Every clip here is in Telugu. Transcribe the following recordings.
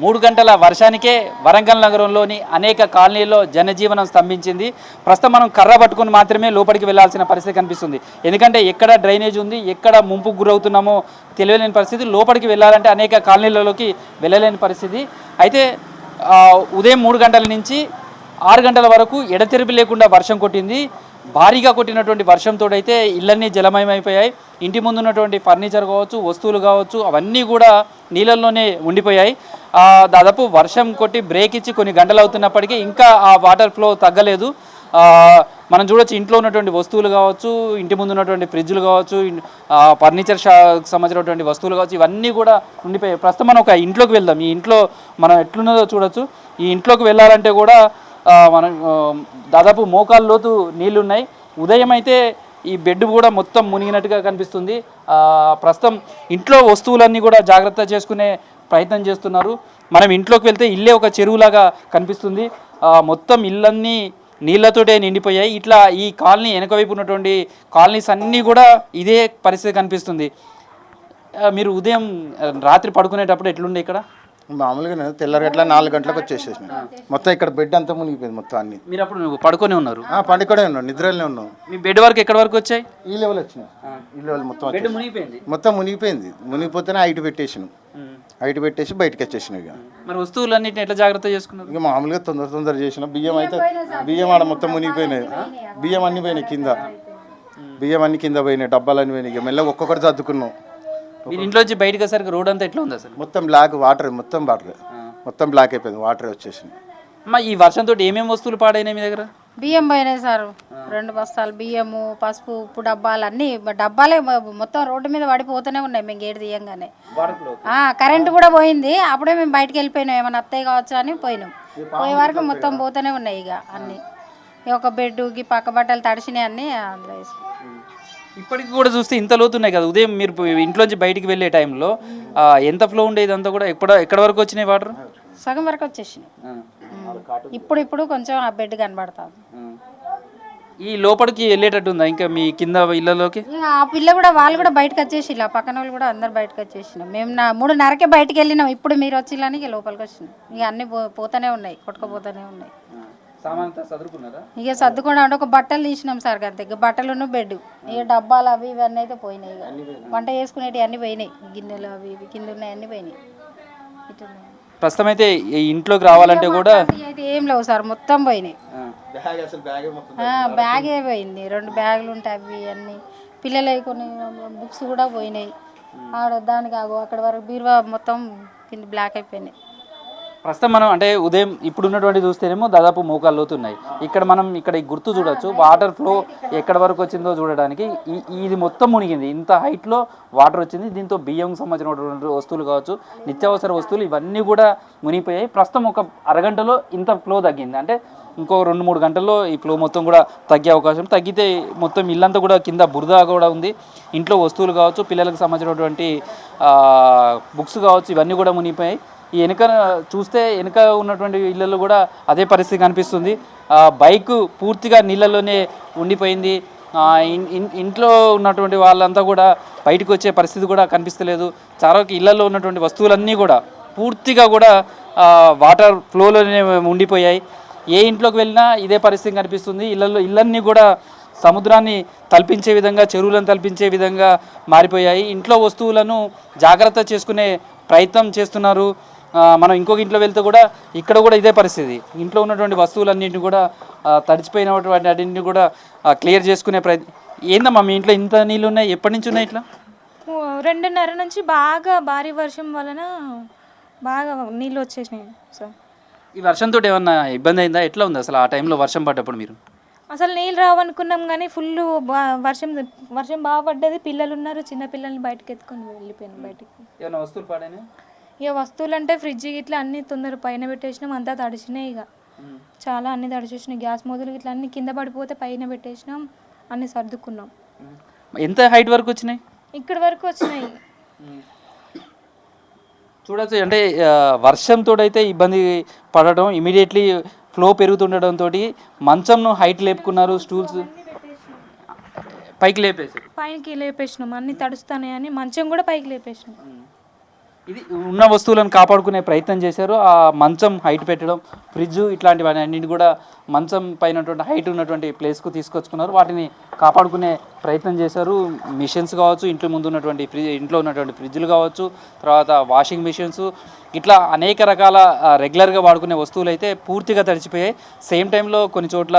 మూడు గంటల వర్షానికే వరంగల్ నగరంలోని అనేక కాలనీల్లో జనజీవనం స్తంభించింది. ప్రస్తుతం మనం కర్ర పట్టుకొని మాత్రమే లోపలికి వెళ్ళాల్సిన పరిస్థితి కనిపిస్తుంది. ఎందుకంటే ఎక్కడ డ్రైనేజ్ ఉంది ఎక్కడ ముంపుకు గురవుతున్నామో తెలియలేని పరిస్థితి. లోపలికి వెళ్ళాలంటే అనేక కాలనీలలోకి వెళ్ళలేని పరిస్థితి. అయితే ఉదయం మూడు గంటల నుంచి ఆరు గంటల వరకు ఎడతెరిపి లేకుండా వర్షం కొట్టింది. భారీగా కొట్టినటువంటి వర్షంతో అయితే ఇళ్ళన్నీ జలమయమైపోయాయి. ఇంటి ముందు ఉన్నటువంటి ఫర్నిచర్ కావచ్చు వస్తువులు కావచ్చు అవన్నీ కూడా నీళ్ళల్లోనే ఉండిపోయాయి. దాదాపు వర్షం కొట్టి బ్రేక్ ఇచ్చి కొన్ని గంటలు అవుతున్నప్పటికీ ఇంకా ఆ వాటర్ ఫ్లో తగ్గలేదు. మనం చూడొచ్చు ఇంట్లో ఉన్నటువంటి వస్తువులు కావచ్చు ఇంటి ముందు ఉన్నటువంటి ఫ్రిడ్జ్లు కావచ్చు ఫర్నిచర్ షా సంబంధించినటువంటి వస్తువులు కావచ్చు ఇవన్నీ కూడా ఉండిపోయాయి. ప్రస్తుతం మనం ఒక ఇంట్లోకి వెళ్దాం. ఈ ఇంట్లో మనం ఎట్లున్నదో చూడొచ్చు. ఈ ఇంట్లోకి వెళ్ళాలంటే కూడా మనం దాదాపు మోకాలు లోతు నీళ్ళున్నాయి. ఉదయం అయితే ఈ బెడ్ కూడా మొత్తం మునిగినట్టుగా కనిపిస్తుంది. ప్రస్తుతం ఇంట్లో వస్తువులన్నీ కూడా జాగ్రత్త చేసుకునే ప్రయత్నం చేస్తున్నారు. మనం ఇంట్లోకి వెళ్తే ఇల్లే ఒక చెరువులాగా కనిపిస్తుంది. మొత్తం ఇల్లన్నీ నీళ్ళతోటే నిండిపోయాయి. ఇట్లా ఈ కాలనీ వెనక వైపు ఉన్నటువంటి కాలనీస్ అన్నీ కూడా ఇదే పరిస్థితి కనిపిస్తుంది. మీరు ఉదయం రాత్రి పడుకునేటప్పుడు ఎట్లుండే ఇక్కడ? మామూలుగా నేను తెల్లారి గట్ల నాలుగు గంటలకు వచ్చేసేసిన. మొత్తం ఇక్కడ బెడ్ అంతా మునిగిపోయింది మొత్తం అన్ని. మీరు అప్పుడు నువ్వు పడుకొని ఉన్నారు? ఆ, పండుకొనే ఉన్నాం నిద్రలోనే ఉన్నాం. మీ బెడ్ వరకు ఎక్కడ వరకు వచ్చాయి? ఈ లెవెల్ వచ్చినాయి ఈ లెవెల్ మొత్తం బెడ్ మునిగిపోయింది? మొత్తం మునిగిపోయింది. మునిగిపోతేనే హైట్ పెట్టేసినాం. హైట్ పెట్టేసి బయటకు వచ్చేసిన ఇక. మరి వస్తువులన్నిటిని ఎట్లా జాగ్రత్త చేసుకున్నారు? ఇక మామూలుగా తొందర తొందర చేసిన. బియ్యం అయితే బియ్యం ఆడ మొత్తం మునిగిపోయినాయి. బియ్యం అన్ని పోయినాయి కింద. బియ్యం అన్ని కింద పోయినాయి. డబ్బాలు పోయినాయి. ఇక మెల్లగా ఒక్కొక్కటి సర్దుకున్నాం. మీరు ఇంట్లోంచి బయటకు వచ్చేసరికి రోడ్ అంతా ఎట్లా ఉంది అసలు? మొత్తం బ్లాక్ వాటర్ మొత్తం వాటర్ మొత్తం బ్లాక్ అయిపోయింది వాటర్ వచ్చేసింది. అమ్మా ఈ వర్షంతో ఏమేమి వస్తువులు పాడైనాయి మీ దగ్గర? బియ్యం పోయినాయి సార్. రెండు బస్తాలు బియ్యము పసుపు ఉప్పు డబ్బాలు అన్నీ డబ్బాలే మొత్తం రోడ్డు మీద పడిపోతూనే ఉన్నాయి మేము గేటు తీయంగానే. ఆ, కరెంటు కూడా పోయింది. అప్పుడే మేము బయటకు వెళ్ళిపోయినాం. ఏమైనా అత్తయ్య కావచ్చు అని పోయినాం. పోయే వరకు మొత్తం పోతూనే ఉన్నాయి ఇక అన్నీ. ఒక బెడ్ ఈ పక్క బట్టలు తడిసినాయి అన్నీ అందులో వేసుకున్నాం. ఇప్పటికి కూడా చూస్తే ఇంత లోతున్నాయి కదా. ఉదయం మీరు ఇంట్లోంచి బయటికి వెళ్ళే టైంలో ఎంత ఫ్లో ఉండేది అంతా కూడా ఎక్కడ ఎక్కడ వరకు వచ్చినాయి వాటర్ సగం వరకు వచ్చేసినాయి. ఇప్పుడు ఇప్పుడు కొంచెం ఆ బెడ్ కనబడుతుంది ఈ లోపలికి వెళ్ళేటట్టు ఉందా? ఇంకా మీ కింద ఇళ్ళలోకి? ఆ పిల్ల కూడా వాళ్ళు కూడా బయటకు వచ్చేసి ఇలా పక్కన వాళ్ళు కూడా అందరు బయటకు వచ్చేసినాం మేము నా మూడున్నరకే బయటకు వెళ్ళినాం. ఇప్పుడు మీరు వచ్చిల్లని ఇక లోపలికి వచ్చినాం. ఇక అన్ని పోతానే ఉన్నాయి కొట్టుకుపోతానే ఉన్నాయి. ఇక సర్దుకుండా అంటే ఒక బట్టలు తీసినాం సార్ అంతే ఇక బట్టలును బెడ్. ఇక డబ్బాలు అవి ఇవన్నీ అయితే పోయినాయి ఇక. వంట చేసుకునేటివి అన్నీ పోయినాయి. గిన్నెలు అవి ఇవి కింద ఉన్నాయి అన్నీ పోయినాయి. ప్రస్తుతం అయితే ఈ ఇంట్లోకి రావాలంటే కూడా అయితే ఏం లేవు సార్. మొత్తం పోయినాయి. బ్యాగ్ అసలు బ్యాగే మొత్తం ఆ, బ్యాగే పోయింది. రెండు బ్యాగులు ఉంటాయి అవి అన్నీ. పిల్లలవి కొన్ని బుక్స్ కూడా పోయినాయి. ఆడ దానికి అక్కడ వరకు బీరువా మొత్తం కింద బ్లాక్ అయిపోయినాయి. ప్రస్తుతం మనం అంటే ఉదయం ఇప్పుడు ఉన్నటువంటి చూస్తేనేమో దాదాపు మోకాలు లోతున్నాయి. ఇక్కడ మనం ఇక్కడ ఈ గుర్తు చూడొచ్చు. వాటర్ ఫ్లో ఎక్కడ వరకు వచ్చిందో చూడడానికి ఇది మొత్తం మునిగింది. ఇంత హైట్లో వాటర్ వచ్చింది. దీంతో బియ్యం సంబంధించినటువంటి వస్తువులు కావచ్చు నిత్యావసర వస్తువులు ఇవన్నీ కూడా మునిగిపోయాయి. ప్రస్తుతం ఒక అరగంటలో ఇంత ఫ్లో తగ్గింది. అంటే ఇంకో రెండు మూడు గంటల్లో ఈ ఫ్లో మొత్తం కూడా తగ్గే అవకాశం. తగ్గితే మొత్తం ఇల్లంతా కూడా కింద బురద కూడా ఉంది. ఇంట్లో వస్తువులు కావచ్చు పిల్లలకు సంబంధించినటువంటి బుక్స్ కావచ్చు ఇవన్నీ కూడా మునిగిపోయాయి. ఈ వెనుక చూస్తే వెనుక ఉన్నటువంటి ఇళ్ళల్లో కూడా అదే పరిస్థితి కనిపిస్తుంది. బైక్ పూర్తిగా నీళ్ళలోనే ఉండిపోయింది. ఇంట్లో ఉన్నటువంటి వాళ్ళంతా కూడా బయటకు వచ్చే పరిస్థితి కూడా కనిపిస్తలేదు. చాలా వరకు ఇళ్ళలో ఉన్నటువంటి వస్తువులన్నీ కూడా పూర్తిగా కూడా వాటర్ ఫ్లోలోనే ఉండిపోయాయి. ఏ ఇంట్లోకి వెళ్ళినా ఇదే పరిస్థితి కనిపిస్తుంది. ఇళ్ళల్లో ఇళ్ళన్నీ కూడా సముద్రాన్ని తలపించే విధంగా చెరువులను తలపించే విధంగా మారిపోయాయి. ఇంట్లో వస్తువులను జాగ్రత్త చేసుకునే ప్రయత్నం చేస్తున్నారు. మనం ఇంకొక ఇంట్లో వెళ్తే కూడా ఇక్కడ కూడా ఇదే పరిస్థితి. ఇంట్లో ఉన్నటువంటి వస్తువులన్నింటినీ కూడా తడిచిపోయినటువంటి అన్నింటినీ కూడా క్లియర్ చేసుకునే ప్రయత్నం. ఏందమ్మా మీ ఇంట్లో ఇంత నీళ్ళు ఉన్నాయి? ఎప్పటి నుంచి ఉన్నాయి ఇట్లా? రెండున్నర నుంచి బాగా భారీ వర్షం వలన బాగా నీళ్ళు వచ్చేసినాయి సార్. ఈ వర్షంతో ఏమన్నా ఇబ్బంది అయిందా? ఎట్లా ఉంది అసలు ఆ టైంలో వర్షం పడ్డప్పుడు మీరు? అసలు నీళ్ళు రావనుకున్నాం కానీ ఫుల్ వర్షం వర్షం బాగా పడ్డది. పిల్లలు ఉన్నారు చిన్న పిల్లల్ని బయటకు ఎత్తుకొని వెళ్ళిపోయాను బయటికి. ఏమైనా వస్తువులు పాడైనా? ఇక వస్తువులు అంటే ఫ్రిడ్జ్ ఇట్లా అన్ని తొందర పైన పెట్టేసినాం అంతా తడిచినాయి ఇక. చాలా అన్ని తడిచేసినాయి. గ్యాస్ మొదలు ఇట్లా అన్ని కింద పడిపోతే పైన పెట్టేసినాం అన్ని సర్దుకున్నాం. ఎంత హైట్ వరకు వచ్చినాయి? ఇక్కడి వరకు వచ్చినాయి. చూడొచ్చు. అంటే వర్షంతో అయితే ఇబ్బంది పడటం ఇమీడియట్లీ ఫ్లో పెరుగుతుండటంతో మంచంను హైట్ లేపుకున్నారు స్టూల్స్ పైకి లేపేసి పైకి లేపేసినాం. అన్ని తడుస్తానే అని మంచం కూడా పైకి లేపేసినాం. ఇది ఉన్న వస్తువులను కాపాడుకునే ప్రయత్నం చేశారు. ఆ మంచం హైట్ పెట్టడం ఫ్రిడ్జ్ ఇట్లాంటివన్నీ అన్నింటి కూడా మంచం పైన హైట్ ఉన్నటువంటి ప్లేస్కు తీసుకొచ్చుకున్నారు. వాటిని కాపాడుకునే ప్రయత్నం చేశారు. మిషన్స్ కావచ్చు ఇంట్లో ముందు ఉన్నటువంటి ఫ్రిడ్జ్ ఇంట్లో ఉన్నటువంటి ఫ్రిడ్జ్లు కావచ్చు తర్వాత వాషింగ్ మిషన్స్ ఇట్లా అనేక రకాల రెగ్యులర్గా వాడుకునే వస్తువులు అయితే పూర్తిగా తడిచిపోయాయి. సేమ్ టైంలో కొన్ని చోట్ల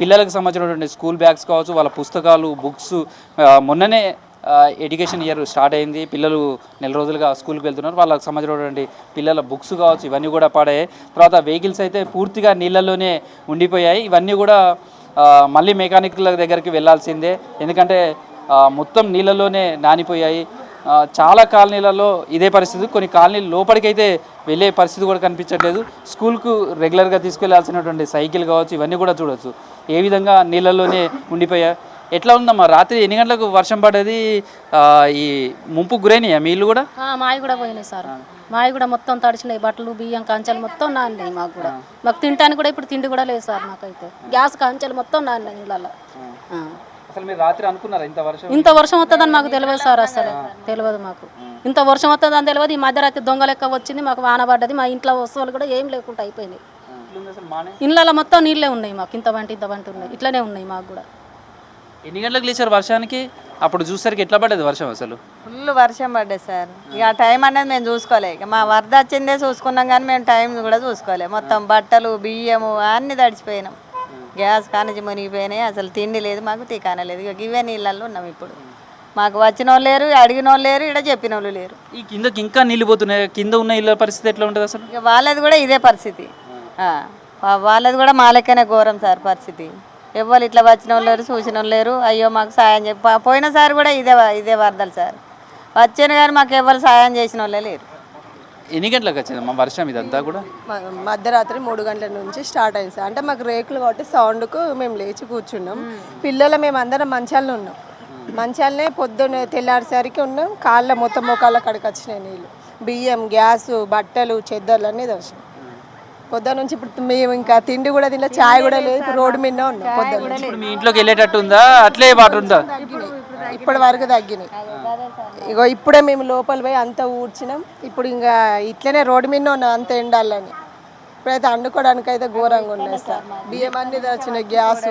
పిల్లలకు సంబంధించినటువంటి స్కూల్ బ్యాగ్స్ కావచ్చు వాళ్ళ పుస్తకాలు బుక్స్ మొన్ననే ఎడ్యుకేషన్ ఇయర్ స్టార్ట్ అయింది. పిల్లలు నెల రోజులుగా స్కూల్కి వెళ్తున్నారు. వాళ్ళకి సంబంధించినటువంటి పిల్లల బుక్స్ కావచ్చు ఇవన్నీ కూడా పడాయి తర్వాత వెహికల్స్ అయితే పూర్తిగా నీళ్ళల్లోనే ఉండిపోయాయి. ఇవన్నీ కూడా మళ్ళీ మెకానిక్ల దగ్గరికి వెళ్ళాల్సిందే ఎందుకంటే మొత్తం నీళ్ళలోనే నానిపోయాయి. చాలా కాలనీలలో ఇదే పరిస్థితి. కొన్ని కాలనీలు లోపలికైతే వెళ్ళే పరిస్థితి కూడా కనిపించట్లేదు. స్కూల్కు రెగ్యులర్గా తీసుకెళ్ళాల్సినటువంటి సైకిల్ కావచ్చు ఇవన్నీ కూడా చూడవచ్చు ఏ విధంగా నీళ్ళల్లోనే ఉండిపోయాయి. ఎట్లా ఉందమ్మా? రాత్రి ఎన్ని గంటలకు వర్షం పడేది? ఈ ముంపు గురైనాయా? మీ ఇల్లు కూడా? మావి కూడా పోయినాయి సార్. మావి కూడా మొత్తం తడిచినాయి. బట్టలు బియ్యం కంచెలు మొత్తం నానినాయి మాకు కూడా. మాకు తినడానికి కూడా ఇప్పుడు తిండి కూడా లేదు సార్ మాకైతే. గ్యాస్ కంచెలు మొత్తం నానినాయి ఇళ్ళల్లో. ఆ. అసలు మీరు రాత్రి అనుకున్నారా ఇంత వర్షం? ఇంత వర్షం వస్తుందని మాకు తెలియదు సార్ అసలు. తెలియదు మాకు. ఇంత వర్షం వస్తుందని తెలియదు. ఈ మధ్యరాత్రి దొంగ లెక్క వచ్చింది. మాకు వాన పడ్డది. మా ఇంట్లో వస్తువులు కూడా ఏం లేకుండా అయిపోయినాయి. ఇళ్ళల్లో మొత్తం నీళ్ళే ఉన్నాయి మాకు. ఇంత వంటి ఇంత వంటి ఉన్నాయి. ఇట్లనే ఉన్నాయి మాకు కూడా. ఎన్ని గంటలకు లేచారు వర్షానికి? అప్పుడు చూసరికి ఎట్లా పడ్డది వర్షం అసలు? ఫుల్ వర్షం పడ్డది సార్. ఇక టైం అనేది మేము చూసుకోలే. ఇక మా వరద వచ్చిందే చూసుకున్నాం కానీ మేము టైం కూడా చూసుకోలే. మొత్తం బట్టలు బియ్యము అన్నీ తడిచిపోయినాం. గ్యాస్ కానించి మునిగిపోయినాయి. అసలు తిండి లేదు మాకు టీకానే లేదు. ఇక ఇవే నీళ్ళల్లో ఉన్నాం ఇప్పుడు. మాకు వచ్చిన వాళ్ళు లేరు అడిగిన వాళ్ళు లేరు ఇక్కడ చెప్పిన వాళ్ళు లేరు. ఈ కిందకి ఇంకా నీళ్ళు పోతున్నాయి. కింద ఉన్న ఇళ్ళ పరిస్థితి ఎట్లా ఉంటుంది అసలు? ఇక వాళ్ళది కూడా ఇదే పరిస్థితి. వాళ్ళది కూడా మా లెక్కనే ఘోరం సార్ పరిస్థితి. ఎవరు ఇట్లా వచ్చిన వాళ్ళు లేరు చూసిన వాళ్ళు లేరు. అయ్యో మాకు సాయం చెప్పి పోయినసారి కూడా ఇదే ఇదే వరదలు సార్. వచ్చాను కానీ మాకు ఎవరు సాయం చేసిన వాళ్ళే లేరు. ఎన్ని గంటలకు వచ్చిందమ్మా వర్షం ఇదంతా కూడా? మధ్యరాత్రి మూడు గంటల నుంచి స్టార్ట్ అయింది సార్. అంటే మాకు రేకులు కాబట్టి సౌండ్కు మేము లేచి కూర్చున్నాం. పిల్లలు మేము అందరం మంచాల్లో ఉన్నాం. మంచాలనే పొద్దున్న తెల్లారిసరికి ఉన్నాం. కాళ్ళ మొత్తం మోకాళ్ళ కడికి వచ్చినాయి నీళ్ళు. బియ్యం గ్యాస్ బట్టలు చెద్దర్లు అన్నీ దర్శనం పొద్దున్న నుంచి ఇప్పుడు మేము ఇంకా తిండి కూడా తినలే చాయ్ కూడా లేదు. ఇప్పుడు రోడ్డు మీద ఉన్నాం ఇప్పుడు మీ ఇంట్లోకి వెళ్ళేటట్టు ఉందా అట్లే వాటర్ ఉందా తగ్గినాయి ఇప్పటి వరకు తగ్గినాయి. ఇగో ఇప్పుడే మేము లోపల పోయి అంతా ఊడ్చినాం. ఇప్పుడు ఇంకా ఇట్లనే రోడ్డు మీద ఉన్నాం అంత ఎండాలని. ఇప్పుడైతే వండుకోవడానికి అయితే ఘోరంగా ఉన్నాయి సార్. బియ్యం అన్ని దర్చినాయి గ్యాస్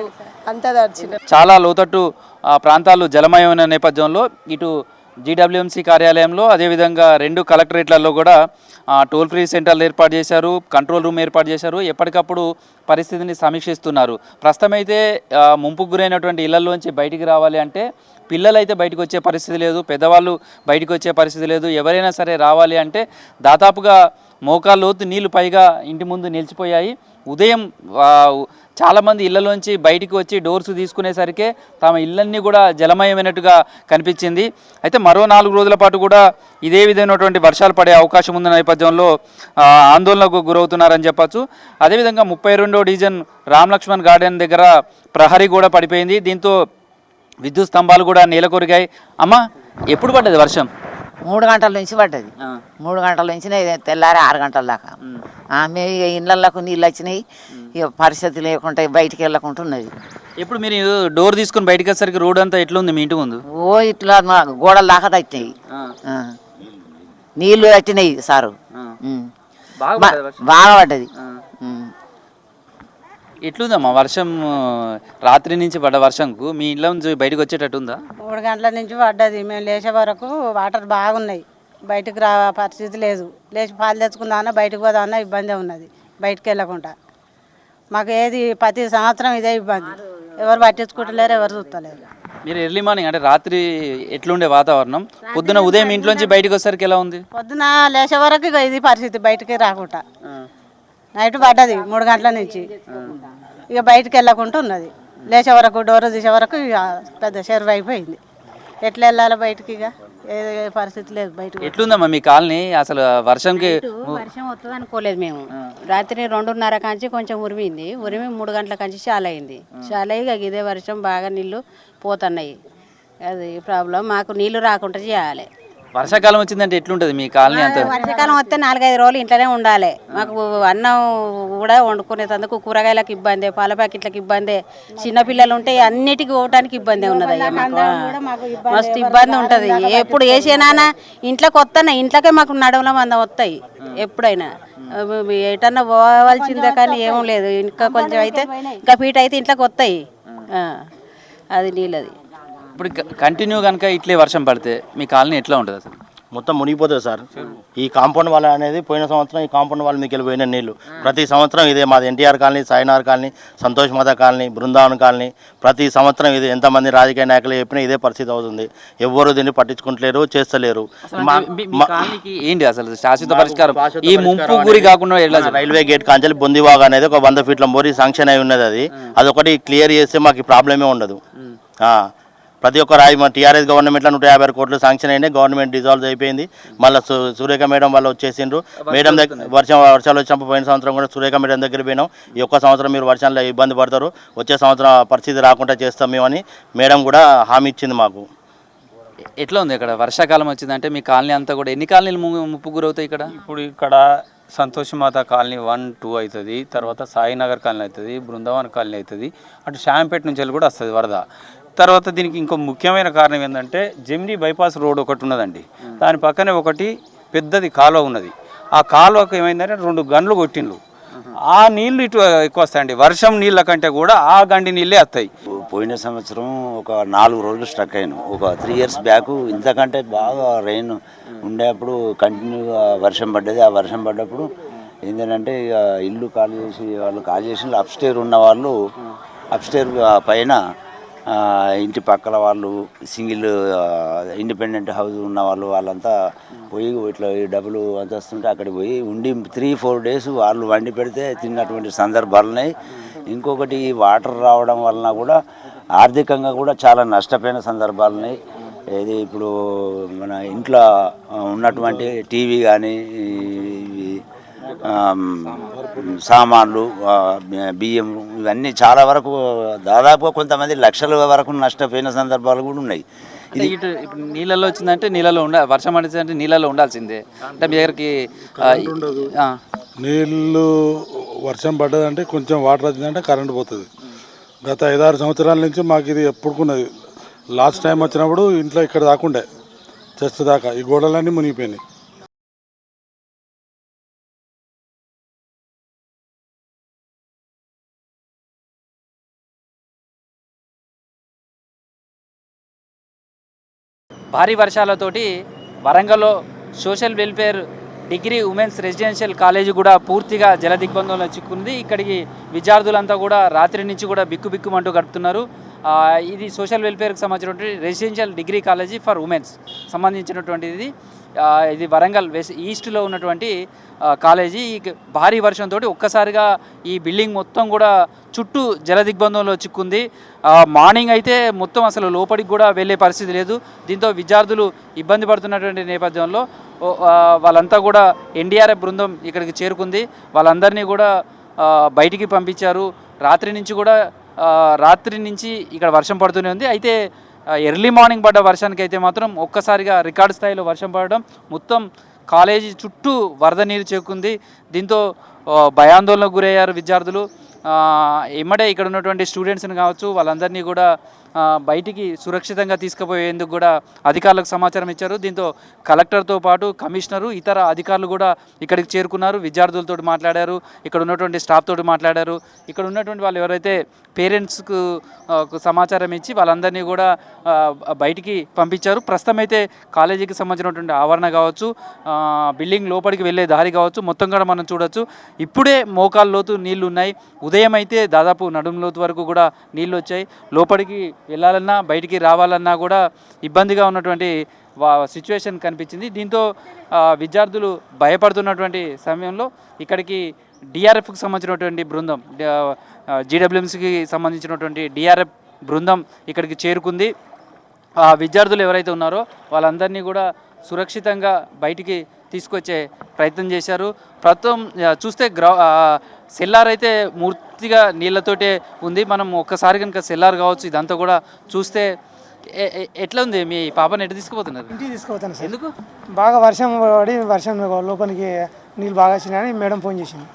అంతా దర్చినాయి చాలా లోతట్టు ఆ, ప్రాంతాలు జలమయమైన నేపథ్యంలో ఇటు జీడబ్ల్యూఎంసీ కార్యాలయంలో అదేవిధంగా రెండు కలెక్టరేట్లలో కూడా టోల్ ఫ్రీ సెంటర్లు ఏర్పాటు చేశారు కంట్రోల్ రూమ్ ఏర్పాటు చేశారు ఎప్పటికప్పుడు పరిస్థితిని సమీక్షిస్తున్నారు. ప్రస్తుతం అయితే ముంపుకు గురైనటువంటి ఇళ్ళలోంచి బయటికి రావాలి అంటే పిల్లలైతే బయటకు వచ్చే పరిస్థితి లేదు పెద్దవాళ్ళు బయటకు వచ్చే పరిస్థితి లేదు ఎవరైనా సరే రావాలి అంటే దాదాపుగా మోకాళ్ళ లోతు నీళ్ళు పైగా ఇంటి ముందు నిలిచిపోయాయి. ఉదయం చాలామంది ఇళ్ళలోంచి బయటికి వచ్చి డోర్స్ తీసుకునేసరికే తమ ఇళ్ళన్నీ కూడా జలమయమైనట్టుగా కనిపించింది. అయితే మరో నాలుగు రోజుల పాటు కూడా ఇదే విధమైనటువంటి వర్షాలు పడే అవకాశం ఉన్న నేపథ్యంలో ఆందోళనకు గురవుతున్నారని చెప్పచ్చు. అదేవిధంగా ముప్పై రెండో డివిజన్ రామ్ లక్ష్మణ్ గార్డెన్ దగ్గర ప్రహరీ కూడా పడిపోయింది. దీంతో విద్యుత్ స్తంభాలు కూడా నేలకొరిగాయి. అమ్మ ఎప్పుడు పడ్డది వర్షం? మూడు గంటల నుంచి పడ్డది. మూడు గంటల నుంచి తెల్లారి ఆరు గంటల దాకా. మేము ఇళ్ళకు నీళ్ళు వచ్చినాయి. ఇక పరిస్థితి లేకుండా బయటికి వెళ్ళకుండా ఉన్నది. ఎప్పుడు మీరు డోర్ తీసుకుని బయటకు వచ్చేసరికి రోడ్ అంతా ఎట్లుంది మీ ఇంటి ముందు? ఓ ఇట్లా మా గోడల దాకా తట్టినాయి. ఆ. నీళ్ళు తట్టినాయి సారు. ఉమ్. బాగా బా- పడ్డది వర్షం. బాగా పడ్డది. ఉమ్. ఎట్లుందమ్మా వర్షం రాత్రి నుంచి పడ్డ వర్షంకు మీ ఇంట్లో నుంచి బయటకు వచ్చేటట్టు ఉందా? మూడు గంటల నుంచి పడ్డది. మేము లేచే వరకు వాటర్ బాగున్నాయి. బయటకు రా పరిస్థితి లేదు. లేచి పాలు తెచ్చుకుందామన్నా బయటకు పోదామన్నా ఇబ్బంది ఉన్నది. బయటకు వెళ్ళకుండా. మాకు ఏది ప్రతి సంవత్సరం ఇదే ఇబ్బంది. ఎవరు పట్టించుకుంటలేరు ఎవరు చూస్తలేరు. మీరు ఎర్లీ మార్నింగ్ అంటే రాత్రి ఎట్లుండే వాతావరణం? పొద్దున ఉదయం ఇంట్లోంచి బయటకు వచ్చేసరికి ఎలా ఉంది? పొద్దున లేచే వరకు ఇక ఇది పరిస్థితి బయటికి రాకుండా. నైట్ పడ్డది మూడు గంటల నుంచి. ఇక బయటికి వెళ్ళకుండా ఉన్నది. లేచే వరకు డోర్ తీసే వరకు ఇక పెద్ద చెరువు అయిపోయింది. ఎట్లా వెళ్ళాలి బయటికి ఇక ఏ పరిస్థితి లేదు బయటకు ఎట్లుందమ్మా మీ కాలనీ? అసలు వర్షంకి వర్షం వస్తుంది అనుకోలేదు మేము. రాత్రి రెండున్నర కాంచి కొంచెం ఉరిమింది. ఉరిమి మూడు గంటల కాంచి చాలా అయింది. చాలా అయ్యి ఇక ఇదే వర్షం బాగా నీళ్ళు పోతున్నాయి. అది ప్రాబ్లం మాకు నీళ్ళు రాకుండా చేయాలి. వర్షాకాలం వచ్చిందంటే ఎట్లుంటది మీ కాలనీ అంతా? వర్షాకాలం వస్తే నాలుగైదు రోజులు ఇంట్లోనే ఉండాలి. మాకు అన్నం కూడా వండుకునేందుకు కూరగాయలకు ఇబ్బంది పాల ప్యాకెట్లకు ఇబ్బంది చిన్నపిల్లలు ఉంటే అన్నిటికీ పోవటానికి ఇబ్బంది ఉన్నది అయ్యా మాకు. మస్తు ఇబ్బంది ఉంటుంది. ఎప్పుడు వేసేనా ఇంట్లోకి వస్తానే ఇంట్లోకే మాకు నడవల మంద వస్తాయి ఎప్పుడైనా. ఎటన్నా పోవాల్సిందే కానీ ఏం లేదు. ఇంకా కొంచెం అయితే ఇంకా పీట అయితే ఇంట్లోకి వస్తాయి ఆ, అది నీళ్ళది. ఇప్పుడు కంటిన్యూ కనుక ఇట్లే వర్షం పడితే మీ కాలనీ ఎట్లా ఉంటుంది అసలు? మొత్తం మునిగిపోతుంది సార్. ఈ కాంపౌండ్ వాళ్ళ అనేది పోయిన సంవత్సరం ఈ కాంపౌండ్ వాళ్ళ మీకు పోయిన నీళ్ళు. ప్రతి సంవత్సరం ఇదే మాది ఎన్టీఆర్ కాలనీ సాయినార్ colony Santosh Mata colony Brindavan colony. ప్రతి సంవత్సరం ఇది ఎంతమంది రాజకీయ నాయకులు చెప్పినా ఇదే పరిస్థితి అవుతుంది. ఎవ్వరు దీన్ని పట్టించుకుంటలేరు చేస్తలేరు. ఏంటి అసలు శాశ్వత పరిష్కారం? ఈ ముంపు గురి కాకుండా రైల్వే గేట్ కాంచెల్ బొందివాగ్ అనేది ఒక వంద ఫీట్ల మోరీ శాంక్షన్ అయి ఉన్నది అది. అదొకటి క్లియర్ చేస్తే మాకు ప్రాబ్లమే ఉండదు. ప్రతి ఒక్క రాయి మా టీఆర్ఎస్ గవర్నమెంట్లో నూట యాభై కోట్లు శాంక్షన్ అయినాయి. గవర్నమెంట్ డిజాల్వ్ అయిపోయింది. మళ్ళీ సురేఖ మేడం వాళ్ళు వచ్చేసిండ్రు. మేడం దగ్గర వర్షం వర్షాలు వచ్చినప్పుడు పోయిన సంవత్సరం కూడా సురేఖ మేడం దగ్గర పోయినాం. ఈ ఒక్క సంవత్సరం మీరు వర్షాల్లో ఇబ్బంది పడతారు. వచ్చే సంవత్సరం పరిస్థితి రాకుండా చేస్తాం మేమని మేడం కూడా హామీ ఇచ్చింది మాకు. ఎట్లా ఉంది ఇక్కడ? వర్షాకాలం వచ్చిందంటే మీ కాలనీ అంతా కూడా ఎన్ని కాలనీలు ముప్పు గురవుతాయి ఇక్కడ? ఇప్పుడు ఇక్కడ సంతోషమాత కాలనీ వన్ టూ అవుతుంది తర్వాత సాయినగర్ కాలనీ అవుతుంది బృందావన్ కాలనీ అవుతుంది అటు శాంపేట నుంచి వెళ్ళి కూడా వస్తుంది వరద. తర్వాత దీనికి ఇంకో ముఖ్యమైన కారణం ఏంటంటే జెమినీ బైపాస్ రోడ్ ఒకటి ఉన్నదండి. దాని పక్కనే ఒకటి పెద్దది కాలువ ఉన్నది. ఆ కాలువకు ఏమైందంటే రెండు గంటలు కొట్టిండ్రు ఆ నీళ్ళు ఇటు ఎక్కువ వస్తాయండి. వర్షం నీళ్ళ కంటే కూడా ఆ గండి నీళ్ళే వస్తాయి. పోయిన సంవత్సరం ఒక నాలుగు రోజులు స్ట్రక్ అయ్యాను ఒక త్రీ ఇయర్స్ బ్యాక్ ఇంతకంటే బాగా రెయిన్ ఉండేప్పుడు కంటిన్యూగా వర్షం పడ్డది. ఆ వర్షం పడ్డప్పుడు ఏంటంటే ఇక ఇల్లు ఖాళీ చేసి వాళ్ళు ఖాళీ చేసి అప్ స్టేర్ ఉన్న వాళ్ళు అప్ స్టేర్ పైన ఇంటి పక్కల వాళ్ళు సింగిల్ ఇండిపెండెంట్ హౌస్ ఉన్న వాళ్ళు వాళ్ళంతా పోయి ఇట్లా డబ్బులు అంత వస్తుంటే అక్కడికి పోయి ఉండి త్రీ ఫోర్ డేస్ వాళ్ళు వండి పెడితే తిన్నటువంటి సందర్భాలు ఉన్నాయి ఇంకొకటి ఈ వాటర్ రావడం వలన కూడా ఆర్థికంగా కూడా చాలా నష్టపోయిన సందర్భాలు ఉన్నాయి ఇది ఇప్పుడు మన ఇంట్లో ఉన్నటువంటి టీవీ కానీ సామాన్లు బియ్యం ఇవన్నీ చాలా వరకు దాదాపుగా కొంతమంది లక్షల వరకు నష్టపోయిన సందర్భాలు కూడా ఉన్నాయి. అంటే ఇటు ఇప్పుడు నీళ్ళలో వచ్చిందంటే నీళ్ళలో ఉండ వర్షం పడిందంటే నీళ్ళలో ఉండాల్సిందే. అంటే మీ దగ్గరికి ఆ, నీళ్ళు వర్షం పడ్డదంటే కొంచెం వాటర్ వచ్చిందంటే కరెంట్ పోతుంది. గత ఐదారు సంవత్సరాల నుంచి మాకు ఇది ఎప్పుడుకున్నది. లాస్ట్ టైం వచ్చినప్పుడు ఇంట్లో ఇక్కడ దాకుండే చెస్ట్ దాకా. ఈ గోడలన్నీ మునిగిపోయినాయి. భారీ వర్షాలతోటి వరంగల్లో social welfare degree women's residential college కూడా పూర్తిగా జలదిగ్బంధంలో చిక్కుంది ఇక్కడికి విద్యార్థులంతా కూడా రాత్రి నుంచి కూడా బిక్కు బిక్కుమంటూ గడుపుతున్నారు. ఇది సోషల్ వెల్ఫేర్కి సంబంధించినటువంటి residential degree college for women's సంబంధించినటువంటిది. ఇది వరంగల్ వెస్ట్ ఈస్ట్లో ఉన్నటువంటి కాలేజీ. ఈ భారీ వర్షంతో ఒక్కసారిగా ఈ బిల్డింగ్ మొత్తం కూడా చుట్టూ జల దిగ్బంధంలో చిక్కుంది మార్నింగ్ అయితే మొత్తం అసలు లోపలికి కూడా వెళ్ళే పరిస్థితి లేదు. దీంతో విద్యార్థులు ఇబ్బంది పడుతున్నటువంటి నేపథ్యంలో వాళ్ళంతా కూడా ఎన్డీఆర్ఎఫ్ బృందం ఇక్కడికి చేరుకుంది. వాళ్ళందరినీ కూడా బయటికి పంపించారు. రాత్రి నుంచి కూడా రాత్రి నుంచి ఇక్కడ వర్షం పడుతూనే ఉంది. అయితే ఎర్లీ మార్నింగ్ పడ్డ వర్షానికి అయితే మాత్రం ఒక్కసారిగా రికార్డు స్థాయిలో వర్షం పడడం మొత్తం కాలేజీ చుట్టూ వరద నీరు చేకుంది. దీంతో భయాందోళనకు గురయ్యారు విద్యార్థులు. ఇమ్మడే ఎమ్మడే ఇక్కడ ఉన్నటువంటి స్టూడెంట్స్ని కావచ్చు వాళ్ళందరినీ కూడా బయటికి సురక్షితంగా తీసుకుపోయేందుకు కూడా అధికారులకు సమాచారం ఇచ్చారు. దీంతో కలెక్టర్తో పాటు కమిషనరు ఇతర అధికారులు కూడా ఇక్కడికి చేరుకున్నారు. విద్యార్థులతో మాట్లాడారు. ఇక్కడ ఉన్నటువంటి స్టాఫ్ తోటి మాట్లాడారు. ఇక్కడ ఉన్నటువంటి వాళ్ళు ఎవరైతే పేరెంట్స్కు సమాచారం ఇచ్చి వాళ్ళందరినీ కూడా బయటికి పంపించారు. ప్రస్తుతం అయితే కాలేజీకి సంబంధించినటువంటి ఆవరణ కావచ్చు బిల్డింగ్ లోపలికి వెళ్ళే దారి కావచ్చు మొత్తం కూడా మనం చూడొచ్చు. ఇప్పుడే మోకాళ్ళ లోతు నీళ్ళు ఉన్నాయి ఉదయం అయితే దాదాపు నడుము లోతు వరకు కూడా నీళ్ళు వచ్చాయి లోపలికి వెళ్ళాలన్నా బయటికి రావాలన్నా కూడా ఇబ్బందిగా ఉన్నటువంటి వా సిచ్యువేషన్ కనిపించింది. దీంతో విద్యార్థులు భయపడుతున్నటువంటి సమయంలో ఇక్కడికి డిఆర్ఎఫ్కి సంబంధించినటువంటి బృందం జీడబ్ల్యూఎంసీకి సంబంధించినటువంటి డిఆర్ఎఫ్ బృందం ఇక్కడికి చేరుకుంది. ఆ విద్యార్థులు ఎవరైతే ఉన్నారో వాళ్ళందరినీ కూడా సురక్షితంగా బయటికి తీసుకొచ్చే ప్రయత్నం చేశారు. ప్రస్తుతం చూస్తే గ్రౌ సెల్లార్ అయితే పూర్తిగా నీళ్ళతోటే ఉంది. మనం ఒక్కసారి కనుక సెల్లార్ కావచ్చు ఇదంతా కూడా చూస్తే ఎట్లా ఉంది? మీ పాపని ఎటు తీసుకుపోతున్నారు? ఇంటికి తీసుకుపోతాను సార్. ఎందుకు? బాగా వర్షం పడి వర్షం లోపలికి నీళ్ళు బాగా వచ్చినాయని మేడం ఫోన్ చేసింది.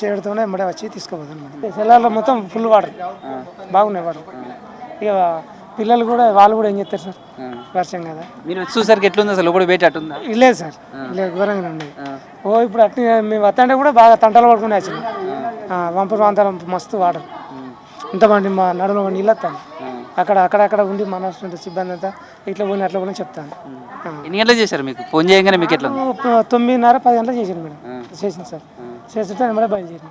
చేయడంతోనే ఎమ్మడే వచ్చి తీసుకుపోతాను సెల్లార్లో మొత్తం ఫుల్ వాటర్. బాగున్నాయి వాటర్. ఇక పిల్లలు కూడా వాళ్ళు కూడా ఏం చేస్తారు సార్? వర్షం కదా. మీరు చూసరికి ఎట్లుంది అసలు లోపల బయట అట్టుందా? లేదు సార్. లేదు ఘోరంగా ఉన్నాయి ఓ ఇప్పుడు అట్లా మేము వస్తుంటే కూడా బాగా తంటలు పడుకునే వచ్చినాయి వంప ప్రాంతాల మస్తు వాటర్. ఇంతమంది మా నడులో నీళ్ళు వస్తాను అక్కడ అక్కడక్కడ ఉండి మన సిబ్బంది అంతా ఇట్లా పోయిన అట్లా పోయిన చెప్తాను. ఎన్ని గంటలు చేశారు మీకు? ఫోన్ చేయగానే మీకు ఎట్లా ఉంది? తొమ్మిదిన్నర పది గంటలకు చేసాను మేడం చేసింది సార్. చేస్తుంటే ఎమ్మడే బయలుదేరి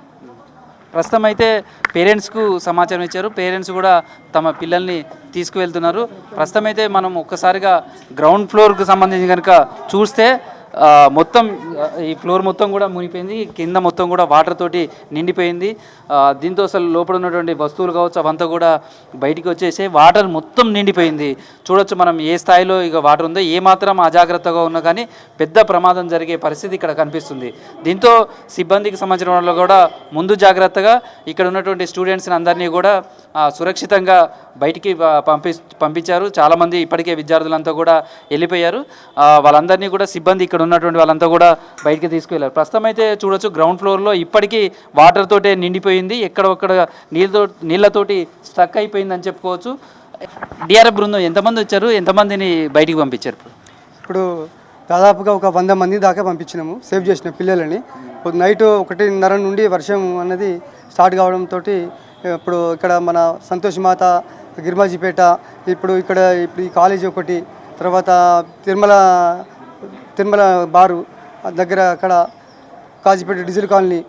ప్రస్తుతం అయితే పేరెంట్స్కు సమాచారం ఇచ్చారు. పేరెంట్స్ కూడా తమ పిల్లల్ని తీసుకువెళ్తున్నారు. ప్రస్తుతం అయితే మనం ఒక్కసారిగా గ్రౌండ్ ఫ్లోర్కు సంబంధించి కనుక చూస్తే మొత్తం ఈ ఫ్లోర్ మొత్తం కూడా మునిగిపోయింది. కింద మొత్తం కూడా వాటర్ తోటి నిండిపోయింది. దీంతో అసలు లోపల ఉన్నటువంటి వస్తువులు కావచ్చు అవంతా కూడా బయటికి వచ్చేసి వాటర్ మొత్తం నిండిపోయింది. చూడొచ్చు మనం ఏ స్థాయిలో ఇక వాటర్ ఉందో ఏ మాత్రం అజాగ్రత్తగా ఉన్నా కానీ పెద్ద ప్రమాదం జరిగే పరిస్థితి ఇక్కడ కనిపిస్తుంది. దీంతో సిబ్బందికి సంబంధించిన వాళ్ళు కూడా ముందు జాగ్రత్తగా ఇక్కడ ఉన్నటువంటి స్టూడెంట్స్ని అందరినీ కూడా సురక్షితంగా బయటికి పంపి పంపించారు. చాలామంది ఇప్పటికే విద్యార్థులంతా కూడా వెళ్ళిపోయారు. వాళ్ళందరినీ కూడా సిబ్బంది ఇక్కడ ఉన్నటువంటి వాళ్ళంతా కూడా బయటికి తీసుకువెళ్ళారు. ప్రస్తుతం అయితే చూడొచ్చు గ్రౌండ్ ఫ్లోర్లో ఇప్పటికీ వాటర్ తోటే నిండిపోయింది. ఎక్కడ ఒక్కడ నీళ్ళతో నీళ్ళతోటి స్ట్రక్ అయిపోయిందని చెప్పుకోవచ్చు. డిఆర్ఎఫ్ బృందం ఎంతమంది వచ్చారు? ఎంతమందిని బయటికి పంపించారు? ఇప్పుడు దాదాపుగా ఒక వంద మంది దాకా పంపించినాము. సేవ్ చేసిన పిల్లలని. నైట్ ఒకటిన్నర నుండి వర్షం అన్నది స్టార్ట్ కావడంతో ఇప్పుడు ఇక్కడ మన సంతోష్ మాత గిరిమాజీపేట ఇప్పుడు ఇక్కడ ఇప్పుడు ఈ కాలేజీ ఒకటి తర్వాత తిరుమల తిరుమల బారు దగ్గర అక్కడ కాజీపేట డిజిల్ కాలనీ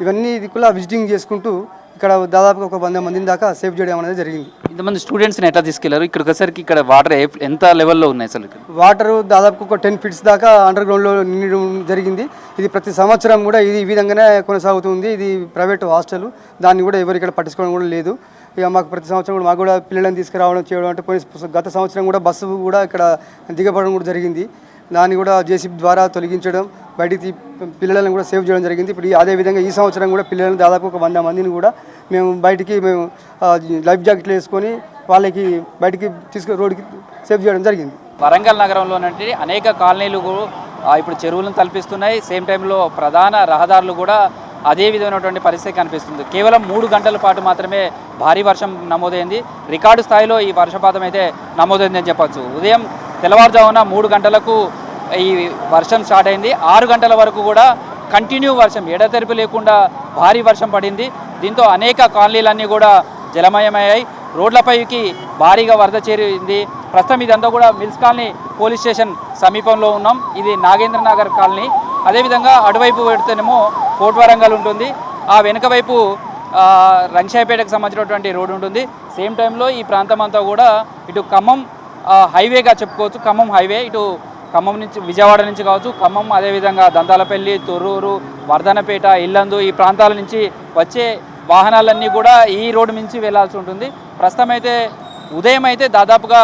ఇవన్నీ ఇది కూడా విజిటింగ్ చేసుకుంటూ ఇక్కడ దాదాపుగా ఒక వంద మందిని దాకా సేవ్ చేయడం అనేది జరిగింది. ఇంతమంది స్టూడెంట్స్ని ఎట్లా తీసుకెళ్ళారు? ఇక్కడికి వచ్చేసరికి ఇక్కడ వాటర్ ఎంత లెవెల్లో ఉన్నాయి అసలు ఇక్కడ? వాటర్ దాదాపు ఒక టెన్ ఫీట్స్ దాకా అండర్ గ్రౌండ్లో నిండడం జరిగింది. ఇది ప్రతి సంవత్సరం కూడా ఇది ఈ విధంగానే కొనసాగుతుంది. ఇది ప్రైవేట్ హాస్టల్ దాన్ని కూడా ఎవరు ఇక్కడ పట్టించుకోవడం కూడా లేదు. ఇక మాకు ప్రతి సంవత్సరం కూడా మాకు కూడా పిల్లలను తీసుకురావడం చేయడం అంటే పోయిన గత సంవత్సరం కూడా బస్సు కూడా ఇక్కడ దిగబడడం కూడా జరిగింది. దాన్ని కూడా జేసీబీ ద్వారా తొలగించడం బయటికి తీ పిల్లలను కూడా సేవ్ చేయడం జరిగింది. ఇప్పుడు అదేవిధంగా ఈ సంవత్సరం కూడా పిల్లలను దాదాపు ఒక వంద మందిని కూడా మేము బయటికి మేము లైఫ్ జాకెట్లు వేసుకొని వాళ్ళకి బయటికి తీసుకు రోడ్డుకి సేవ్ చేయడం జరిగింది. వరంగల్ నగరంలోనంటే అనేక కాలనీలు ఇప్పుడు చెరువులను తలపిస్తున్నాయి. సేమ్ టైంలో ప్రధాన రహదారులు కూడా అదే విధమైనటువంటి పరిస్థితి కనిపిస్తుంది. కేవలం మూడు గంటల పాటు మాత్రమే భారీ వర్షం నమోదైంది. రికార్డు స్థాయిలో ఈ వర్షపాతం అయితే నమోదైందని చెప్పొచ్చు. ఉదయం తెల్లవారుజామున మూడు గంటలకు ఈ వర్షం స్టార్ట్ అయింది. ఆరు గంటల వరకు కూడా కంటిన్యూ వర్షం ఎడతెరిపి లేకుండా భారీ వర్షం పడింది. దీంతో అనేక కాలనీలన్నీ కూడా జలమయమయ్యాయి. రోడ్లపైకి భారీగా వరద చేరింది. ప్రస్తుతం ఇదంతా కూడా మిల్స్ కాలనీ పోలీస్ స్టేషన్ సమీపంలో ఉన్నాం. ఇది నాగేంద్ర నగర్ కాలనీ. అదేవిధంగా అటువైపు పెడితేనేమో కోట్ వరంగల్ ఉంటుంది. ఆ వెనుక వైపు రంగశాయపేటకు సంబంధించినటువంటి రోడ్డు ఉంటుంది. సేమ్ టైంలో ఈ ప్రాంతం అంతా కూడా ఇటు ఖమ్మం హైవేగా చెప్పుకోవచ్చు. ఖమ్మం హైవే ఇటు ఖమ్మం నుంచి విజయవాడ నుంచి కావచ్చు ఖమ్మం అదేవిధంగా దంతాలపల్లి తొర్రూరు వర్ధనపేట ఇల్లందు ఈ ప్రాంతాల నుంచి వచ్చే వాహనాలన్నీ కూడా ఈ రోడ్డు నుంచి వెళ్ళాల్సి ఉంటుంది. ప్రస్తుతం అయితే ఉదయం అయితే దాదాపుగా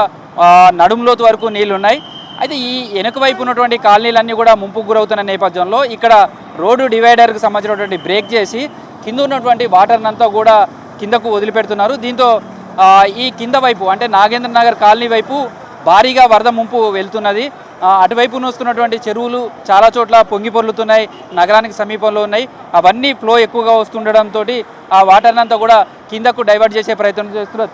నడుములోతు వరకు నీళ్ళున్నాయి. అయితే ఈ వెనుక వైపు ఉన్నటువంటి కాలనీలన్నీ కూడా ముంపుకు గురవుతున్న నేపథ్యంలో ఇక్కడ రోడ్డు డివైడర్కి సంబంధించినటువంటి బ్రేక్ చేసి కింద ఉన్నటువంటి వాటర్నంతా కూడా కిందకు వదిలిపెడుతున్నారు. దీంతో ఈ కింద వైపు అంటే నాగేంద్ర నగర్ కాలనీ వైపు భారీగా వరద ముంపు వెళ్తున్నది. అటువైపు వస్తున్నటువంటి చెరువులు చాలా చోట్ల పొంగి పొర్లుతున్నాయి నగరానికి సమీపంలో ఉన్నాయి. అవన్నీ ఫ్లో ఎక్కువగా వస్తుండడంతో ఆ వాటర్ని అంతా కూడా కిందకు డైవర్ట్ చేసే ప్రయత్నం చేస్తున్నారు.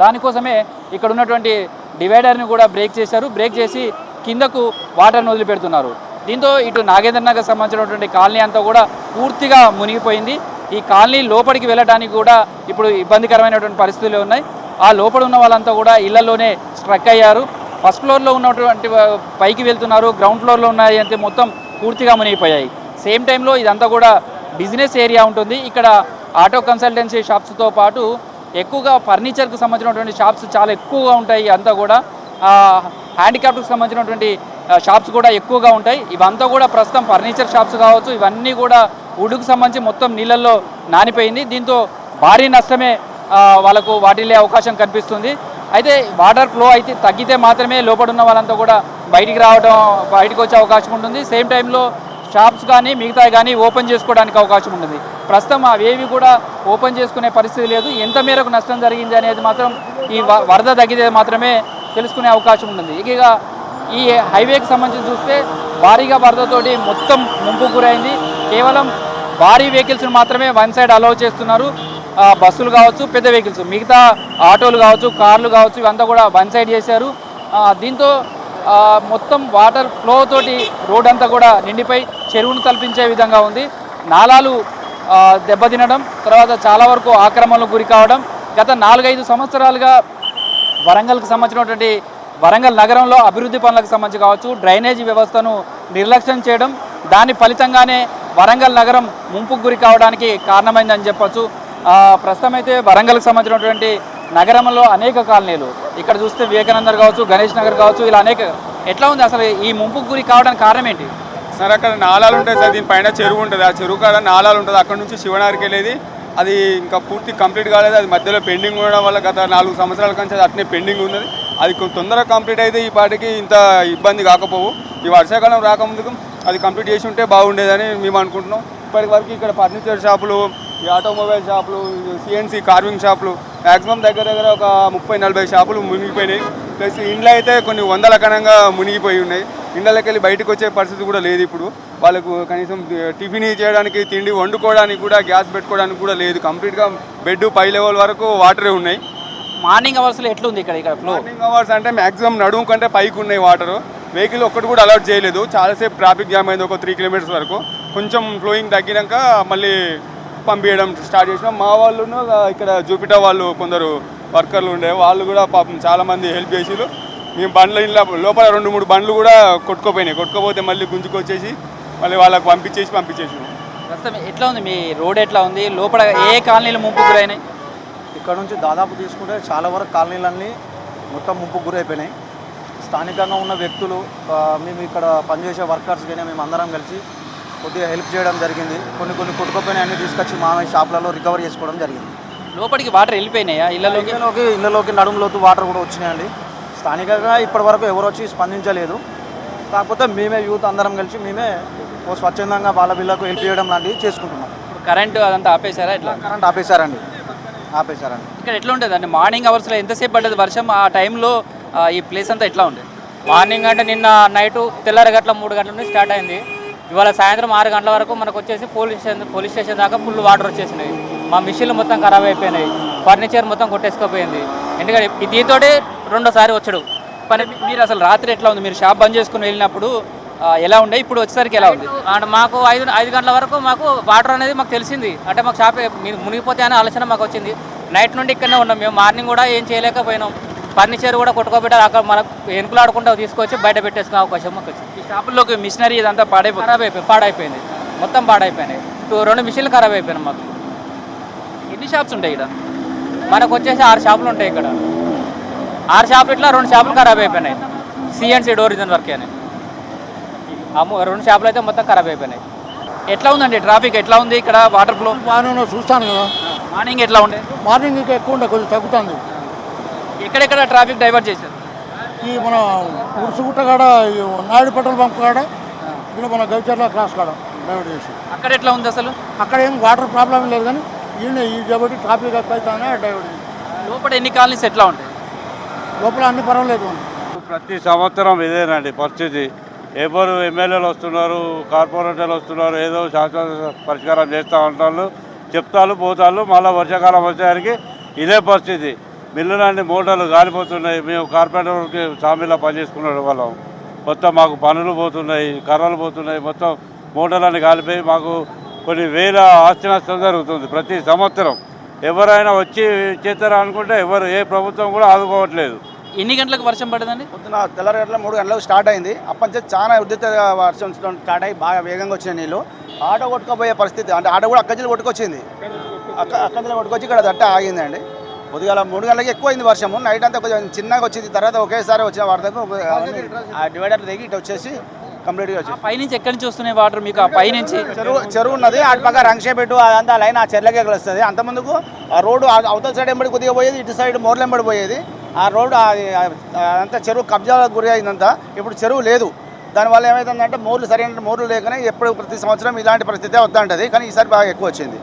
దానికోసమే ఇక్కడ ఉన్నటువంటి డివైడర్ని కూడా బ్రేక్ చేశారు. బ్రేక్ చేసి కిందకు వాటర్ని వదిలిపెడుతున్నారు. దీంతో ఇటు నాగేంద్ర నగర్ సంబంధించినటువంటి కాలనీ అంతా కూడా పూర్తిగా మునిగిపోయింది. ఈ కాలనీ లోపలికి వెళ్ళడానికి కూడా ఇప్పుడు ఇబ్బందికరమైనటువంటి పరిస్థితులు ఉన్నాయి. ఆ లోపల ఉన్న వాళ్ళంతా కూడా ఇళ్ళలోనే స్ట్రక్ అయ్యారు. ఫస్ట్ ఫ్లోర్లో ఉన్నటువంటి పైకి వెళ్తున్నారు గ్రౌండ్ ఫ్లోర్లో ఉన్నాయి అంటే మొత్తం పూర్తిగా మునిగిపోయాయి. సేమ్ టైంలో ఇదంతా కూడా బిజినెస్ ఏరియా ఉంటుంది. ఇక్కడ ఆటో కన్సల్టెన్సీ షాప్స్తో పాటు ఎక్కువగా ఫర్నిచర్కి సంబంధించినటువంటి షాప్స్ చాలా ఎక్కువగా ఉంటాయి. అంతా కూడా హ్యాండిక్రాఫ్ట్కి సంబంధించినటువంటి షాప్స్ కూడా ఎక్కువగా ఉంటాయి. ఇవంతా కూడా ప్రస్తుతం ఫర్నిచర్ షాప్స్ కావచ్చు ఇవన్నీ కూడా ఉడుకు సంబంధించి మొత్తం నీళ్ళల్లో నానిపోయింది. దీంతో భారీ నష్టమే వాళ్ళకు వాటిల్లే అవకాశం కనిపిస్తుంది. అయితే వాటర్ ఫ్లో అయితే తగ్గితే మాత్రమే లోపల ఉన్న వాళ్ళంతా కూడా బయటికి రావడం బయటకు వచ్చే అవకాశం ఉంటుంది. సేమ్ టైంలో షాప్స్ కానీ మిగతా కానీ ఓపెన్ చేసుకోవడానికి అవకాశం ఉంటుంది ప్రస్తుతం అవేవి కూడా ఓపెన్ చేసుకునే పరిస్థితి లేదు. ఎంత మేరకు నష్టం జరిగింది అనేది మాత్రం ఈ వరద తగ్గితే మాత్రమే తెలుసుకునే అవకాశం ఉంటుంది ఇక ఈ హైవేకి సంబంధించి చూస్తే భారీగా వరదతోటి మొత్తం ముంపు గురైంది. కేవలం భారీ వెహికల్స్ని మాత్రమే వన్ సైడ్ అలౌ చేస్తున్నారు. బస్సులు కావచ్చు పెద్ద వెహికల్స్ మిగతా ఆటోలు కావచ్చు కార్లు కావచ్చు ఇవంతా కూడా వన్ సైడ్ చేశారు. దీంతో మొత్తం వాటర్ ఫ్లో తోటి రోడ్ అంతా కూడా నిండిపోయి చెరువును తలపించే విధంగా ఉంది. నాలాలు దెబ్బతినడం తర్వాత చాలా వరకు ఆక్రమణలకు గురి కావడం గత నాలుగైదు సంవత్సరాలుగా వరంగల్కి సంబంధించినటువంటి వరంగల్ నగరంలో అభివృద్ధి పనులకు సంబంధించి కావచ్చు డ్రైనేజీ వ్యవస్థను నిర్లక్ష్యం చేయడం దాని ఫలితంగానే వరంగల్ నగరం ముంపుకు గురి కావడానికి కారణమైందని చెప్పొచ్చు. ప్రస్తుతం అయితే వరంగల్కి సంబంధించినటువంటి నగరంలో అనేక కాలనీలు. ఇక్కడ చూస్తే వివేకానందర్ కావచ్చు గణేష్ నగర్ కావచ్చు ఇలా అనేక ఎట్లా ఉంది అసలు ఈ ముంపుకు గురి కావడానికి కారణం ఏంటి? సార్ అక్కడ నాళాలు ఉంటాయి సార్ దీనిపైన చెరువు ఉంటుంది. ఆ చెరువు కాడ నాళాలు ఉంటుంది. అక్కడ నుంచి శివనారికి వెళ్ళేది. అది ఇంకా పూర్తి కంప్లీట్ కాలేదు. అది మధ్యలో పెండింగ్ ఉండడం వల్ల గత నాలుగు సంవత్సరాల కంచి అది అట్నే పెండింగ్ ఉన్నది. అది తొందరగా కంప్లీట్ అయితే ఈ పాటికి ఇంత ఇబ్బంది కాకపోవు. ఈ వర్షాకాలం రాకముందుకు అది కంప్లీట్ చేసి ఉంటే బాగుండేదని మేము అనుకుంటున్నాం. ఇప్పటి వరకు ఇక్కడ ఫర్నిచర్ షాపులు ఈ ఆటోమొబైల్ షాపులు సిఎన్సి కార్వింగ్ షాపులు మ్యాక్సిమం దగ్గర దగ్గర ఒక ముప్పై నలభై షాపులు మునిగిపోయినాయి. ప్లస్ ఇండ్లు అయితే కొన్ని వందల కణంగా మునిగిపోయి ఉన్నాయి. ఇండ్లకి వెళ్ళి బయటకు వచ్చే పరిస్థితి కూడా లేదు ఇప్పుడు. వాళ్ళకు కనీసం టిఫిన్ చేయడానికి తిండి వండుకోవడానికి కూడా గ్యాస్ పెట్టుకోవడానికి కూడా లేదు. కంప్లీట్గా బెడ్ పై లెవెల్ వరకు వాటరే ఉన్నాయి. మార్నింగ్ అవర్స్లో ఎట్లుంది ఇక్కడ ఇక్కడ మార్నింగ్ అవర్స్ అంటే మాక్సిమం నడుము కంటే పైకి ఉన్నాయి వాటర్. వెహికల్ ఒక్కటి కూడా అలౌట్ చేయలేదు. చాలాసేపు ట్రాఫిక్ జామ్ అయింది ఒక త్రీ కిలోమీటర్స్ వరకు. కొంచెం ఫ్లోయింగ్ తగ్గినాక మళ్ళీ పంపించడం స్టార్ట్ చేసినాం. మా వాళ్ళు ఇక్కడ జూపిటర్ వాళ్ళు కొందరు వర్కర్లు ఉండే వాళ్ళు కూడా పాపం చాలామంది హెల్ప్ చేసిరు మేము బండ్ల ఇంట్లో లోపల రెండు మూడు బండ్లు కూడా కొట్టుకోపోయినాయి. కొట్టుకోపోతే మళ్ళీ గుంజుకొచ్చేసి మళ్ళీ వాళ్ళకి పంపించేసి పంపించేసినాం. ప్రస్తుతం ఎట్లా ఉంది? మీ రోడ్ ఎట్లా ఉంది? లోపల ఏ కాలనీలు ముంపు గురైనాయి? ఇక్కడ నుంచి దాదాపు తీసుకుంటే చాలా వరకు కాలనీలన్నీ మొత్తం ముంపు గురైపోయినాయి. స్థానికంగా ఉన్న వ్యక్తులు మేము ఇక్కడ పనిచేసే వర్కర్స్ కానీ మేము అందరం కలిసి కొద్దిగా హెల్ప్ చేయడం జరిగింది. కొన్ని కొన్ని కొట్టుకుపోయినాయి అన్ని తీసుకొచ్చి మా షాపులలో రికవర్ చేసుకోవడం జరిగింది. లోపలికి వాటర్ వెళ్ళిపోయినాయా? ఇళ్ళలోకి ఇళ్ళలోకి ఇళ్ళలోకి నడుములోతు వాటర్ కూడా వచ్చినాయండి. స్థానికంగా ఇప్పటి వరకు ఎవరు వచ్చి స్పందించలేదు. కాకపోతే మేమే యూత్ అందరం కలిసి మేమే ఓ స్వచ్ఛందంగా వాళ్ళ బిల్లకు హెల్ప్ చేయడం లాంటివి చేసుకుంటున్నాం. కరెంటు అదంతా ఆపేశారా ఎట్లా కరెంట్ ఆపేశారండి. ఆపేశారండి. ఇక్కడ ఎట్లా ఉంటుంది అంటే మార్నింగ్ అవర్స్లో ఎంతసేపు పడ్డది వర్షం? ఆ టైంలో ఈ ప్లేస్ అంతా ఎట్లా ఉండేది మార్నింగ్ అంటే నిన్న నైట్ తెల్లారి గంటల మూడు గంటల నుంచి స్టార్ట్ అయింది. ఇవాళ సాయంత్రం ఆరు గంటల వరకు మనకు వచ్చేసి పోలీస్ స్టేషన్ పోలీస్ స్టేషన్ దాకా ఫుల్ వాటర్ వచ్చేసినాయి. మా మిషన్లు మొత్తం ఖరాబ్ అయిపోయినాయి. ఫర్నిచర్ మొత్తం కొట్టేసుకుపోయింది. ఎందుకంటే దీంతో రెండోసారి వచ్చాడు. పని మీరు అసలు రాత్రి ఎట్లా ఉంది? మీరు షాప్ బంద్ చేసుకుని వెళ్ళినప్పుడు ఎలా ఉండే? ఇప్పుడు వచ్చేసరికి ఎలా ఉంది? అండ్ మాకు ఐదు ఐదు గంటల వరకు మాకు వాటర్ అనేది మాకు తెలిసింది. అంటే మాకు షాప్ మీరు మునిగిపోతే అనే ఆలోచన మాకు వచ్చింది. నైట్ నుండి ఇక్కడనే ఉన్నాం. మేము మార్నింగ్ కూడా ఏం చేయలేకపోయినాం. ఫర్నిచర్ కూడా కొట్టుకోబెట్టారు అక్కడ మనకు ఎనుకులాడుకుంటూ తీసుకొచ్చి బయట పెట్టేసుకునే అవకాశం మాకు వచ్చింది. ఈ షాపుల్లోకి మిషనరీ ఇదంతా పాడైపోతుంది. ఖరాబ్ అయిపోయింది పాడైపోయింది. మొత్తం పాడైపోయినాయి. టూ- రెండు మిషన్లు ఖరాబ్ అయిపోయినాయి మాకు. ఎన్ని షాప్స్ ఉంటాయి ఇక్కడ? మనకు వచ్చేసి ఆరు షాపులు ఉంటాయి ఇక్కడ. ఆరు షాపులు ఇట్లా రెండు షాపులు ఖరాబ్ అయిపోయినాయి. సిఎన్సీ డోరిజన్ వర్క్ అని. రెండు షాపులు అయితే మొత్తం ఖరాబ్ అయిపోయినాయి. ఎట్లా ఉందండి ట్రాఫిక్? ఎట్లా ఉంది ఇక్కడ వాటర్ ఫ్లో? బాగానే చూస్తాను కదా. మార్నింగ్ ఎట్లా ఉండే? మార్నింగ్ ఇంకా ఎక్కువ ఉండే కొంచెం తగ్గుతుంది. ఎక్కడెక్కడ ట్రాఫిక్ డైవర్ట్ చేశారు? ఈ మన ఉడుసుగుట్ట కాడ నాయుడు పెట్రోల్ బంక్ కాడ ఇక్కడ మన గవిచర్ల క్రాస్ కాడ డైవర్ట్ చేసి అక్కడ ఎట్లా ఉంది అసలు? అక్కడ ఏం వాటర్ ప్రాబ్లం లేదు కానీ ఈయన ఈ కాబట్టి ట్రాఫిక్ అవుతానే డైవర్ట్ చేసి లోపల ఎన్ని కాలనీస్ ఎట్లా ఉంటాయి? లోపల అన్ని పర్వాలేదు ప్రతి సంవత్సరం ఇదేనండి పరిస్థితి. ఎవరు ఎమ్మెల్యేలు వస్తున్నారు కార్పొరేటర్లు వస్తున్నారు ఏదో శాశ్వత పరిష్కారం చేస్తూ ఉంటారు చెప్తారు పోతారు మళ్ళీ వర్షాకాలం వచ్చేసరికి ఇదే పరిస్థితి. మిల్లులన్నీ మోటార్లు గాలిపోతున్నాయి. మేము కార్పొరేటర్కి సామీలో పనిచేసుకునే వాళ్ళం. మొత్తం మాకు పనులు పోతున్నాయి కర్రలు పోతున్నాయి. మొత్తం మోటార్లన్నీ కాలిపోయి మాకు కొన్ని వేల ఆస్తి నష్టం జరుగుతుంది ప్రతి సంవత్సరం. ఎవరైనా వచ్చి చేస్తారా అనుకుంటే ఎవరు ఏ ప్రభుత్వం కూడా ఆదుకోవట్లేదు. ఎన్ని గంటలకు వర్షం పడదండి పొద్దున తెల్లారి గంటల మూడు గంటలకు స్టార్ట్ అయింది. అప్పటి నుంచి చాలా ఉద్రిక్తంగా వర్షం స్టార్ట్ అయ్యి బాగా వేగంగా వచ్చిన నీళ్ళు ఆటో కొట్టుకోపోయే పరిస్థితి అంటే ఆటో కూడా అక్కడి కొట్టుకొచ్చింది. అక్క అక్కడి కొట్టుకొచ్చి ఇక్కడ దట్ట ఆగిందండి. పొద్దుగాల మూడు గంటలకి ఎక్కువ అయింది వర్షము. నైట్ అంతా కొంచెం చిన్నగా వచ్చింది. తర్వాత ఒకేసారి వచ్చిన వరదకు ఆ డివైడర్ దిగి ఇటు వచ్చేసి కంప్లీట్గా వచ్చి పైనుంచి ఎక్కడి నుంచి వస్తున్నాయి వాటర్ మీకు? ఆ పైనుంచి చెరువు చెరువు ఉన్నది. అటు పక్క రంగషేపెట్టు అదంతా లైన్ ఆ చెర్లకే కలుస్తుంది. అంత ముందుకు ఆ రోడ్డు ఆ అవతల సైడ్ ఎంబడి కొద్దిగా పోయేది ఇటు సైడ్ మోర్లు ఎంబడి పోయేది. ఆ రోడ్డు అదంతా చెరువు కబ్జా గురి అయిందంతా ఇప్పుడు చెరువు లేదు. దానివల్ల ఏమవుతుందంటే మోర్లు సరైన మోర్లు లేకనే ఎప్పుడు ప్రతి సంవత్సరం ఇలాంటి పరిస్థితి వస్తుంటుంది. కానీ ఈసారి బాగా ఎక్కువ వచ్చింది.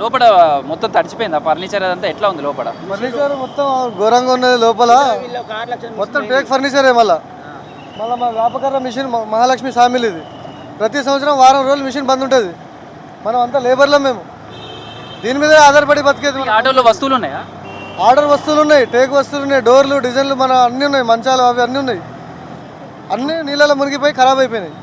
లోపల మొత్తం తడిచిపోయిందా? ఫర్నిచర్ అదంతా ఎట్లా ఉంది లోపల? ఫర్నిచర్ మొత్తం ఘోరంగా ఉన్నది లోపల. మొత్తం టేక్ ఫర్నిచరే మళ్ళా. మళ్ళీ మా వ్యాపకర మిషన్ మహాలక్ష్మి సామిల్ ఇది ప్రతి సంవత్సరం వారం రోజులు మిషన్ బంద్ ఉంటుంది. మనం అంతా లేబర్లో మేము. దీని మీద ఆధారపడి బతికేది. ఆటోలో వస్తువులు ఉన్నాయా? ఆర్డర్ వస్తువులు ఉన్నాయి టేక్ వస్తువులు ఉన్నాయి డోర్లు డిజైన్లు మన అన్నీ ఉన్నాయి మంచాలు అవి అన్నీ ఉన్నాయి. అన్నీ నీళ్ళలో మునిగిపోయి ఖరాబ్ అయిపోయినాయి.